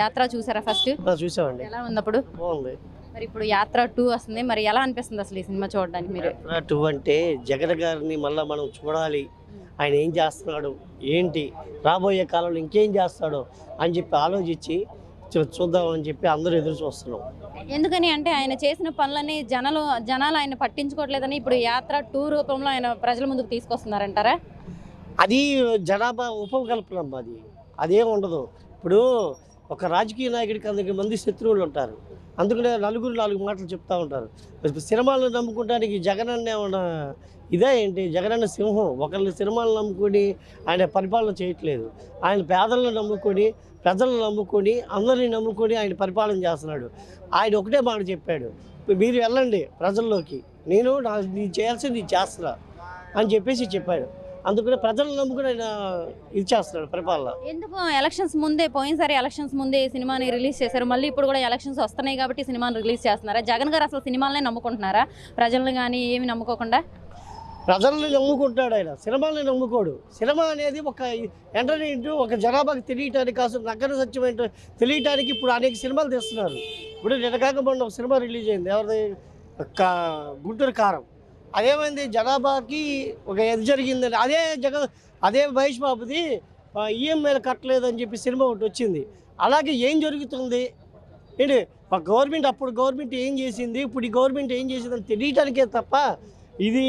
యాత్ర చూసారా ఫస్ట్? చూసామండి. ఎలా ఉంది అప్పుడు బాగుంది. మరి ఇప్పుడు యాత్ర టూ వస్తుంది. మరి ఎలా అనిపిస్తుంది అసలు ఈ సినిమా చూడడానికి మీరు? టూ అంటే జగన్ గారిని మళ్ళీ మనం చూడాలి. ఆయన ఏం చేస్తున్నాడు? ఏంటి? రాబోయే కాలంలో ఇంకేం చేస్తాడో? అని చెప్పి ఆలోచించి చూ- చూద్దామని చెప్పి అందరూ ఎదురు చూస్తున్నాం. ఎందుకని అంటే ఆయన చేసిన పనులని జనాలు జనాలు ఆయన పట్టించుకోవట్లేదని ఇప్పుడు యాత్ర టూ రూపంలో ఆయన ప్రజల ముందుకు తీసుకొస్తున్నారంటారా? అది జనాభా ఉపకల్పన అది. అదేం ఉండదు. ఇప్పుడు ఒక రాజకీయ నాయకుడికి అందుకు మంది శత్రువులు ఉంటారు. అందుకనే నలుగురు నాలుగు మాటలు చెప్తా ఉంటారు. సినిమాలను నమ్ముకుంటానికి జగన్ అన్న ఏమన్నా ఇదే ఏంటి? జగనన్న సింహం. ఒకరిని సినిమాలను నమ్ముకొని ఆయన పరిపాలన చేయట్లేదు. ఆయన పేదలను నమ్ముకొని ప్రజలను నమ్ముకొని అందరిని నమ్ముకొని ఆయన పరిపాలన చేస్తున్నాడు. ఆయన ఒకటే మాట చెప్పాడు. మీరు వెళ్ళండి ప్రజల్లోకి. నేను నా నీ చేయాల్సింది చేస్తున్నా అని చెప్పేసి చెప్పాడు. అందుకనే ప్రజలను నమ్ముకుని ఆయన ఇది చేస్తున్నాడు పరిపాలన. ఎందుకు ఎలక్షన్స్ ముందే పోయినసారి ఎలక్షన్స్ ముందే ఈ సినిమాని రిలీజ్ చేశారు. మళ్ళీ ఇప్పుడు కూడా ఎలక్షన్స్ వస్తున్నాయి కాబట్టి ఈ సినిమాని రిలీజ్ చేస్తున్నారా? జగన్ గారు అసలు సినిమాలనే నమ్ముకుంటున్నారా? ప్రజల్ని కానీ ఏమి నమ్ముకోకుండా? ప్రజల్ని నమ్ముకుంటాడు ఆయన. సినిమాని నమ్ముకోడు. సినిమా అనేది ఒక ఎంటర్టైన్మెంట్ ఒక జనాభాకి తెలియటానికి నగ్గర సత్యం ఏంటో తెలియటానికి ఇప్పుడు అనేక సినిమాలు తీస్తున్నారు. ఇప్పుడు నిన్నగాక మొన్న ఒక సినిమా రిలీజ్ అయింది. ఎవరిది? గుంటూరు కారం. అదేమైంది? జనాభాకి ఒక ఇది జరిగిందని అదే జగన్ అదే మహేష్ బాబుది ఈఎంఐలు కట్టలేదని చెప్పి సినిమా ఒకటి వచ్చింది. అలాగే ఏం జరుగుతుంది? ఏంటి ఒక గవర్నమెంట్ అప్పుడు గవర్నమెంట్ ఏం చేసింది? ఇప్పుడు ఈ గవర్నమెంట్ ఏం చేసిందని తెలియటానికే తప్ప ఇది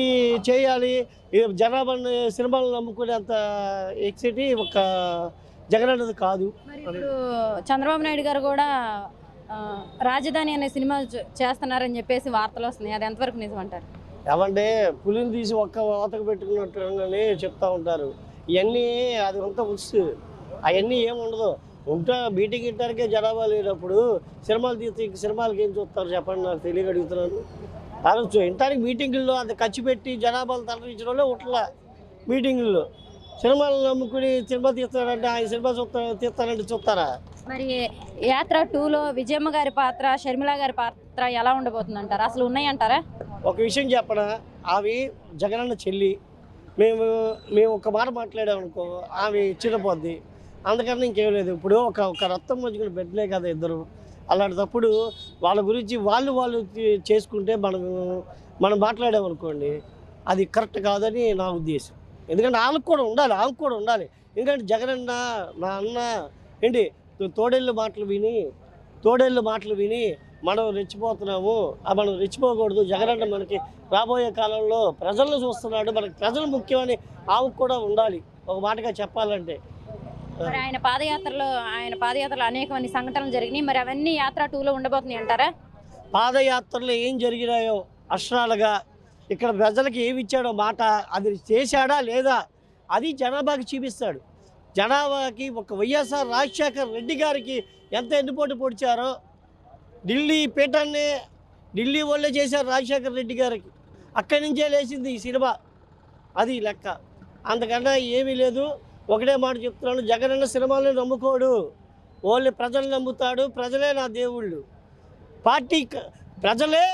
చేయాలి. జనాభా సినిమాలు నమ్ముకునేంత ఎక్సిటీ ఒక జగన్ అన్నది కాదు చంద్రబాబు నాయుడు గారు కూడా రాజధాని అనే సినిమా చేస్తున్నారని చెప్పేసి వార్తలు వస్తున్నాయి. అది ఎంతవరకు నిజం అంటారు ఏమంటే పులిని తీసి ఒక్క వాతకు పెట్టుకున్నట్టుగానే చెప్తా ఉంటారు. ఇవన్నీ అది అంతా ఉచ్చు అవన్నీ ఏముండదు ఉంటా మీటింగ్ ఇంటానికే జనాభా లేనప్పుడు సినిమాలు తీస్తే ఇంక సినిమాలకి ఏం చూస్తారు చెప్పండి నాకు తెలియక అడుగుతున్నాను. అనొచ్చు ఇంటానికి మీటింగుల్లో అది ఖర్చు పెట్టి జనాభాలు తరలించిన వాళ్ళే ఉట్లా మీటింగుల్లో. సినిమాలు నమ్ముకుని సినిమా తీస్తాడంటే ఆయన సినిమా చూస్తా తీస్తానంటే చూస్తారా? మరి యాత్ర టూలో విజయమ్మ గారి పాత్ర షర్మిల గారి పాత్ర ఎలా ఉండబోతుంది అంటారు అసలు ఉన్నాయంటారా? ఒక విషయం చెప్పన? ఆమె జగనన్న చెల్లి. మేము మేము ఒక మాట మాట్లాడామనుకో ఆమె చిన్నపోద్ది అందుకని ఇంకేం లేదు. ఇప్పుడు ఒక ఒక రక్తం మంచుకుని బిడ్డలే కదా ఇద్దరు. అలాంటప్పుడు వాళ్ళ గురించి వాళ్ళు వాళ్ళు చేసుకుంటే మనం మనం మాట్లాడామనుకోండి అది కరెక్ట్ కాదని నా ఉద్దేశం. ఎందుకంటే వాళ్ళకు కూడా ఉండాలి ఆమెకు కూడా ఉండాలి. ఎందుకంటే జగనన్న నా అన్న ఏంటి తోడేళ్ళు మాటలు విని తోడేళ్ళు మాటలు విని మనం రెచ్చిపోతున్నాము. ఆ మనం రెచ్చిపోకూడదు. జగనన్న మనకి రాబోయే కాలంలో ప్రజలను చూస్తున్నాడు. మనకి ప్రజలు ముఖ్యమని ఆమెకు కూడా ఉండాలి. ఒక మాటగా చెప్పాలంటే. మరి ఆయన పాదయాత్రలో ఆయన పాదయాత్రలో అనేకమంది సంఘటనలు జరిగినాయి. మరి అవన్నీ యాత్ర టూలో ఉండబోతున్నాయి అంటారా? పాదయాత్రలో ఏం జరిగినాయో అక్షరాలుగా ఇక్కడ ప్రజలకి ఏమి ఇచ్చాడో మాట అది చేశాడా లేదా? అది జనాభాకి చూపిస్తాడు. జనాభాకి ఒక వైఎస్ఆర్ రాజశేఖర్ రెడ్డి గారికి ఎంత ఎన్నుపోటు పొడిచారో ఢిల్లీ పీఠాన్ని ఢిల్లీ వాళ్ళే చేశారు రాజశేఖర్ రెడ్డి గారికి. అక్కడి నుంచే లేచింది ఈ సినిమా. అది లెక్క. అంతకన్నా ఏమీ లేదు. ఒకటే మాట చెప్తున్నాను జగన్ అన్న సినిమాలను నమ్ముకోడు. ఓన్లీ ప్రజలు నమ్ముతాడు ప్రజలే నా దేవుళ్ళు. పార్టీ ప్రజలే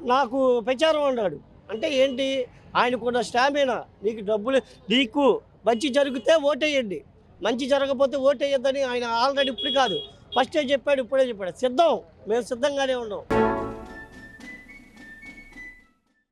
నాకు ప్రచారం అన్నాడు. అంటే ఏంటి? ఆయనకున్న స్టామినా నీకు డబ్బులు నీకు మంచి జరిగితే ఓటేయండి. మంచి జరగకపోతే ఓటేయద్దని ఆయన ఆల్రెడీ ఇప్పుడు కాదు. ఫస్టే చెప్పాడు ఇప్పుడే చెప్పాడు. సిద్ధం. మేము సిద్ధంగానే ఉన్నాం.